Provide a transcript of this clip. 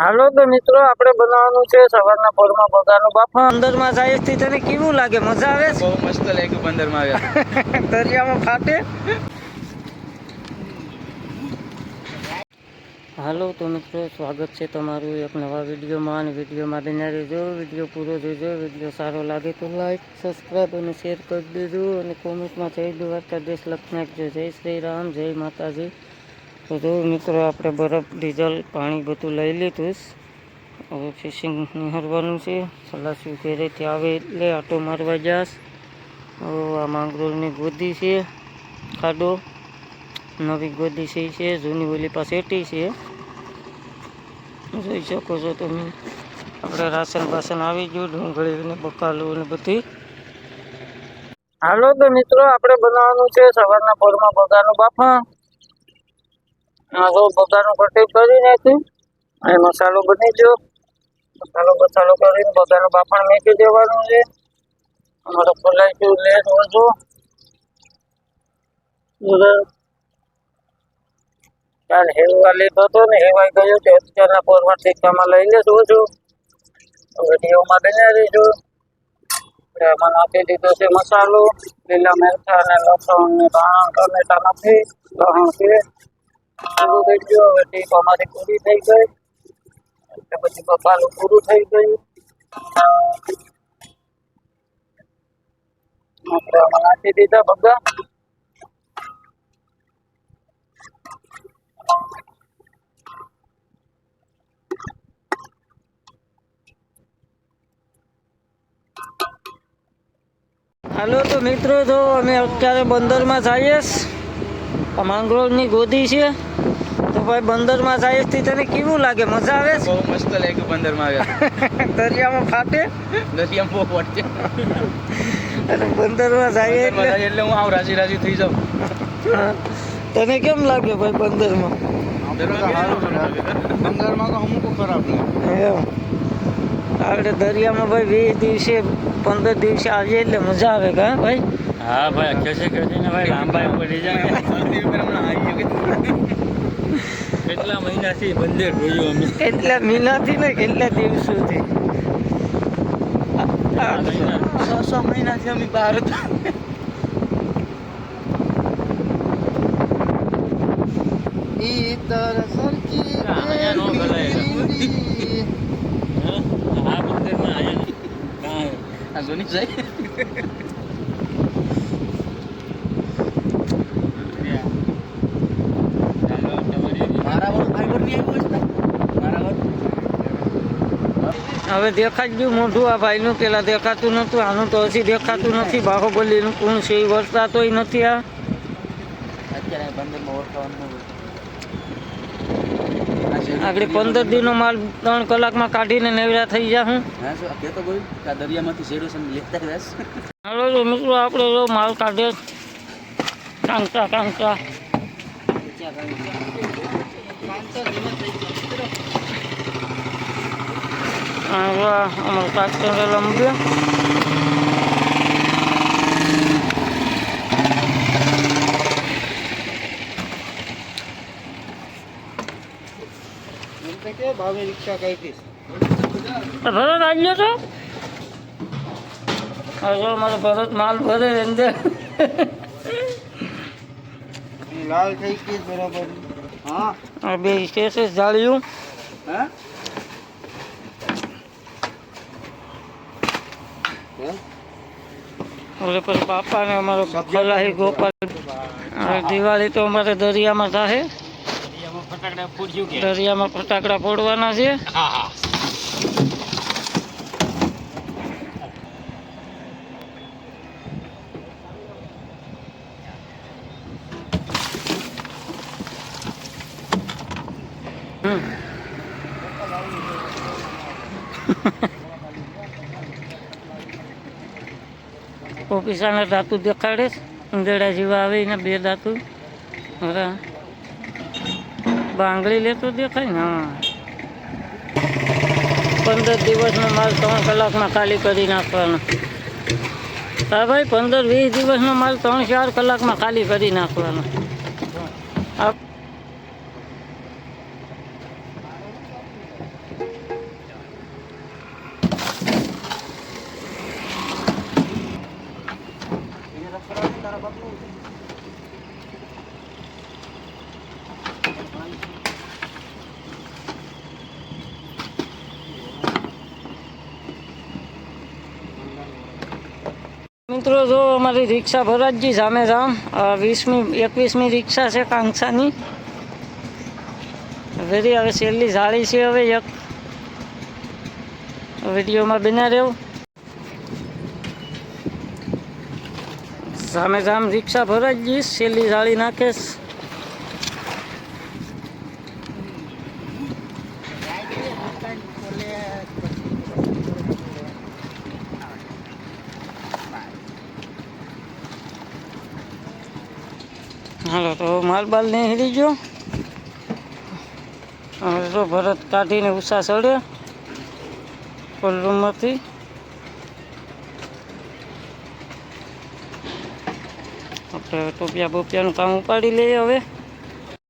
હાલો તો મિત્રો આપણે બનાવવાનું છે સવારના પોરમાં બગાનું બાફા અંદરમાં જાય થી તને કેવું લાગે? મજા આવે બહુ મસ્ત લાગ્યું પંદરમાં આવ્યા દરિયામાં ફાટે? હાલો તો મિત્રો સ્વાગત છે તમારું એક નવા વિડીયોમાં અને વિડીયોમાં બન્યા રહેજો. વીડિયો પૂરો જોજો. વીડિયો સારો લાગે તો લાઈક સબસ્ક્રાઈબ અને શેર કરી દેજો અને કોમેન્ટમાં જય દ્વારકાધીશ લખી નાખજો જય શ્રી રામ જય માતાજી. તો જો મિત્રો, આપણે બરફ, ડીઝલ, પાણી બધું લઈ લીધું. હવે ફિશિંગ નિહારવાનું છે. સલાસી ઘેરેથી આવે એટલે આટો મારવા હવે આ માંગરોળની ગોદી છે, ખાડો. નવી ગોદી છે છે, જૂની ઓલી પાસે એટી છે. જોઈ શકો છો તમે. આપણે રાશન બાસન આવી ગયું, ડુંગળી ને બકાલું ને બધી. હાલો તો મિત્રો, આપણે બનાવવાનું છે સવારના પોરમાં બગાનું બાફા આ બધાનું કટિંગ કરી નાખ્યું અને મસાલો બની ગયો. મસાલો મસાલો કરીને બગાનું બાફણ મેકી દેવાનું છે. અમારો ફોલાઈ ગયું લેટ ઓછો કાલ હેવા લીધો હતો ને હેવાઈ ગયો છે અત્યારના પોરમાં ઠીકામાં લઈ લેશું છું વિડીયોમાં બન્યા આપણે આમાં નાખી દીધો છે મસાલો, લીલા મરચા અને લસણ ને ધાણા, ટમેટા નાખી. લસણ છે. પૂરું થઈ ગયો ટીપ અમારી પૂરી થઈ ગઈ. એટલે પછી બકાલું પૂરું થઈ ગયું. આપણે હાલો તો મિત્રો, જો અમે અત્યારે બંદરમાં જઈએ છીએ. આ માંગરોળની ગોદી છે. તો ભાઈ બંદરમાં જાય થી તને કેવું લાગે? મજા આવે બહુ મસ્ત લાગ્યું બંદરમાં આવ્યા દરિયામાં ફાટે? દરિયામાં બહુ ફાટે. અને બંદરમાં એટલે? જાય એટલે હું આવ રાજી રાજી થઈ જાઉં. તને કેમ લાગે ભાઈ બંદરમાં? બંદરમાં તો અમુક ખરાબ એમ. આપણે દરિયામાં ભાઈ વીસ દિવસે પંદર દિવસે આવીએ એટલે મજા આવે કા ભાઈ? હા ભાઈ ખેસી ખેસીને ભાઈ? લાંબા પડી જાય. કેટલા મહિનાથી બંદર જોયું અમે? કેટલા મહિનાથી ને કેટલા દિવસોથી? આ- છ છ મહિનાથી અમે બહાર હતા. ઈતર સરકી હા, અહીંયા નો ગલાય. દેવી. હા આ બંદરમાં આયા આ જોની જાય. હવે દેખાઈ ગયું મોઢું આ ભાઈનું પેલા દેખાતું નતું આનું તો હજી દેખાતું નથી બાહુબલીનું કોણ છે એ વરસાતોય નથી આ. આગળ પંદર દિનનો માલ ત્રણ કલાકમાં કાઢીને નેવડા થઈ જા હું. કહેતો કોઈ આ દરિયામાંથી ને લેતા રહેશ હાલો મિત્રો આપણે જો માલ કાઢે. કાંકતા કાંકતા અમારું કાંકતા લંબે ભાવે રિક્ષા કઈ હતી ભરત આવ્યો છો? હવે મારો ભરત માલ ભરે અંદર. લાલ થઈ ગઈ બરાબર. હા? બે સ્ટેશન જાળ્યું. હા? પછી પછી બાપાને અમારો ગોપાલ દિવાળી તો અમારે દરિયામાં થાય ફટાકડા ફોડ્યું કે? દરિયામાં ફટાકડા ફોડવાના છે. હા હા. ઓફિસાના દાંતુ દેખાડે ઉંદેડા જેવા આવે એના બે દાંતુ. હા. બાંગડી લેતો દેખાય ને પંદર દિવસનો માલ ત્રણ કલાકમાં ખાલી કરી નાખવાનો. હા ભાઈ, પંદર વીસ દિવસનો માલ ત્રણ ચાર કલાકમાં ખાલી કરી નાખવાનો. Thank you. મિત્રો, જો અમારી રિક્ષા ભરતજી સામે જામ વીસમી, એકવીસમી રિક્ષા છે કાંક્ષાની. વેરી હવે છેલ્લી જાળી છે હવે એક. વિડીયોમાં બિના રહેવું. સામે સામ રિક્ષા ભરાઈ જઈશ છેલ્લી જાળી નાખીશ હાલો, તો માલ બાલ નહીં હેરી હવે તો ભરત કાઢીને ઉષા ચડે કોલરૂમમાંથી આપણે ટોપિયા બોપિયાનું કામ ઉપાડી લઈએ હવે.